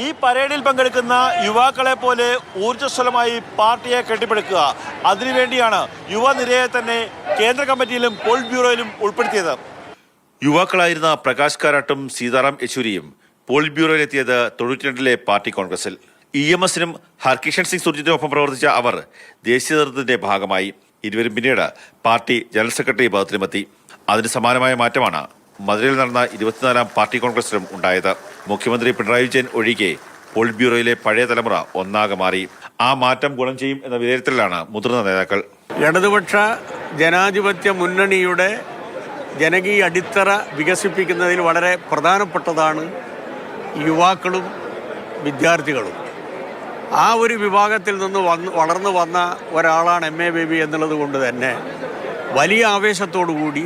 ഈ പരേഡിൽ പങ്കെടുക്കുന്ന യുവാക്കളെ പോലെ ഊർജസ്വലമായി പാർട്ടിയെ കെട്ടിപ്പടുക്കുക. അതിനുവേണ്ടിയാണ് യുവനിരയെ തന്നെ കേന്ദ്ര കമ്മിറ്റിയിലും പോളിറ്റ് ബ്യൂറോയിലും ഉൾപ്പെടുത്തിയത്. യുവാക്കളായിരുന്ന പ്രകാശ് കാരാട്ടും സീതാറാം യെച്ചൂരിയും പോളിറ്റ് ബ്യൂറോയിലെത്തിയത് തൊണ്ണൂറ്റിരണ്ടിലെ പാർട്ടി കോൺഗ്രസിൽ. ഇ എം എസിനും ഹർകിഷൻ സിംഗ് സുർജിത്തിനൊപ്പം പ്രവർത്തിച്ച അവർ ദേശീയ നേതൃത്വത്തിന്റെ ഭാഗമായി ഇരുവരും പിന്നീട് പാർട്ടി ജനറൽ സെക്രട്ടറി പദത്തിലുമെത്തി. അതിന് സമാനമായ മാറ്റമാണ് മധുരയിൽ നടന്ന ഇരുപത്തിനാലാം പാർട്ടി കോൺഗ്രസിലും ഉണ്ടായത്. മുഖ്യമന്ത്രി പിണറായി വിജയൻ ഒഴികെ പോളിറ്റ് ബ്യൂറോയിലെ പഴയ തലമുറ ഒന്നാകെ മാറി. ആ മാറ്റം ഗുണം ചെയ്യും എന്ന വിലയിരുത്തലാണ് മുതിർന്ന നേതാക്കൾ. ഇടതുപക്ഷ ജനാധിപത്യ മുന്നണിയുടെ ജനകീയ അടിത്തറ വികസിപ്പിക്കുന്നതിൽ വളരെ പ്രധാനപ്പെട്ടതാണ് യുവാക്കളും വിദ്യാർത്ഥികളും. ആ ഒരു വിഭാഗത്തിൽ നിന്ന് വന്ന് വളർന്നു വന്ന ഒരാളാണ് എം എ ബേബി എന്നുള്ളത് കൊണ്ട് തന്നെ വലിയ ആവേശത്തോടു കൂടി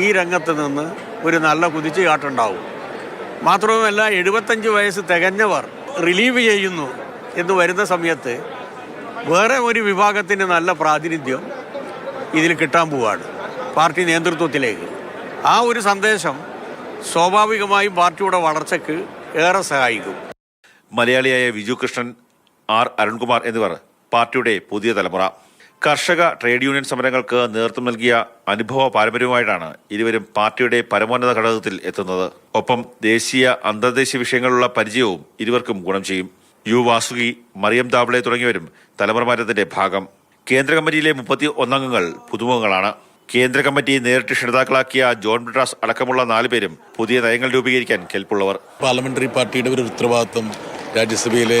ഈ രംഗത്ത് നിന്ന് ഒരു നല്ല കുതിച്ചുചാട്ടുണ്ടാവും മാത്രവുമല്ല എഴുപത്തഞ്ച് വയസ്സ് തികഞ്ഞവർ റിലീവ് ചെയ്യുന്നു എന്ന് വരുന്ന സമയത്ത് വേറെ ഒരു വിഭാഗത്തിന് നല്ല പ്രാതിനിധ്യം ഇതിൽ കിട്ടാൻ പോവാണ് പാർട്ടി നേതൃത്വത്തിലേക്ക്. ആ ഒരു സന്ദേശം സ്വാഭാവികമായും പാർട്ടിയുടെ വളർച്ചയ്ക്ക് ഏറെ സഹായിക്കും. മലയാളിയായ വിജു കൃഷ്ണൻ ആർ അരുൺകുമാർ എന്നിവർ പാർട്ടിയുടെ പുതിയ തലമുറ. കർഷക ട്രേഡ് യൂണിയൻ സമരങ്ങൾക്ക് നേതൃത്വം നൽകിയ അനുഭവ പാരമ്പര്യവുമായിട്ടാണ് ഇരുവരും പാർട്ടിയുടെ പരമോന്നത ഘടകത്തിൽ എത്തുന്നത്. ഒപ്പം ദേശീയ അന്തർദേശീയ വിഷയങ്ങളുള്ള പരിചയവും ഇരുവർക്കും ഗുണം ചെയ്യും. യു വാസുകി മറിയം ദാബ്ലെ തുടങ്ങിയവരും തലമുറ മാറ്റത്തിന്റെ ഭാഗം. കേന്ദ്ര കമ്മിറ്റിയിലെ മുപ്പത്തി ഒന്നംഗങ്ങൾ പുതുമുഖങ്ങളാണ്. കേന്ദ്ര കമ്മിറ്റി നേരിട്ട് ക്ഷണിതാക്കളാക്കിയ ജോൺ ബ്രിട്ടാസ് അടക്കമുള്ള നാലുപേരും പുതിയ നയങ്ങൾ രൂപീകരിക്കാൻ കെൽപ്പുള്ളവർ. പാർലമെന്ററി പാർട്ടിയുടെ ഒരു ഉത്തരവാദിത്വം രാജ്യസഭയിലെ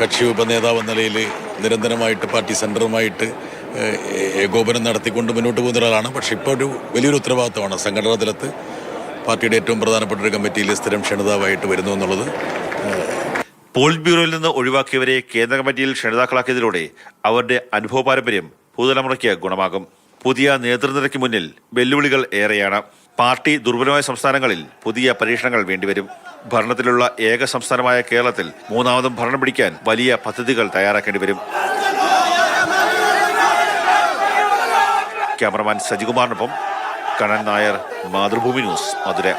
കക്ഷി ഉപനേതാവ് എന്ന നിലയിൽ നിരന്തരമായിട്ട് പാർട്ടി സെന്ററുമായിട്ട് ഏകോപനം നടത്തിക്കൊണ്ട് മുന്നോട്ട് പോകുന്ന ഒരാളാണ്. പക്ഷേ ഇപ്പോൾ ഒരു വലിയൊരു ഉത്തരവാദിത്തമാണ് സംഘടനാ തലത്ത് പാർട്ടിയുടെ ഏറ്റവും പ്രധാനപ്പെട്ട ഒരു കമ്മിറ്റിയിൽ സ്ഥിരം ക്ഷണിതാവായിട്ട് വരുന്നു എന്നുള്ളത്. പോളിറ്റ് ബ്യൂറോയിൽ നിന്ന് ഒഴിവാക്കിയവരെ കേന്ദ്ര കമ്മിറ്റിയിൽ ക്ഷണിതാക്കളാക്കിയതിലൂടെ അവരുടെ അനുഭവ പാരമ്പര്യം പുതുതലമുറയ്ക്ക് ഗുണമാകും. പുതിയ നേതൃനിരയ്ക്ക് മുന്നിൽ വെല്ലുവിളികൾ ഏറെയാണ്. പാർട്ടി ദുർബലമായ സംസ്ഥാനങ്ങളിൽ പുതിയ പരീക്ഷണങ്ങൾ വേണ്ടിവരും. ഭരണത്തിലുള്ള ഏക സംസ്ഥാനമായ കേരളത്തിൽ മൂന്നാമതും ഭരണം പിടിക്കാൻ വലിയ പദ്ധതികൾ തയ്യാറാക്കേണ്ടി വരും. ക്യാമറമാൻ സജികുമാറിനൊപ്പം കണൻ നായർ മാതൃഭൂമി ന്യൂസ് മധുര.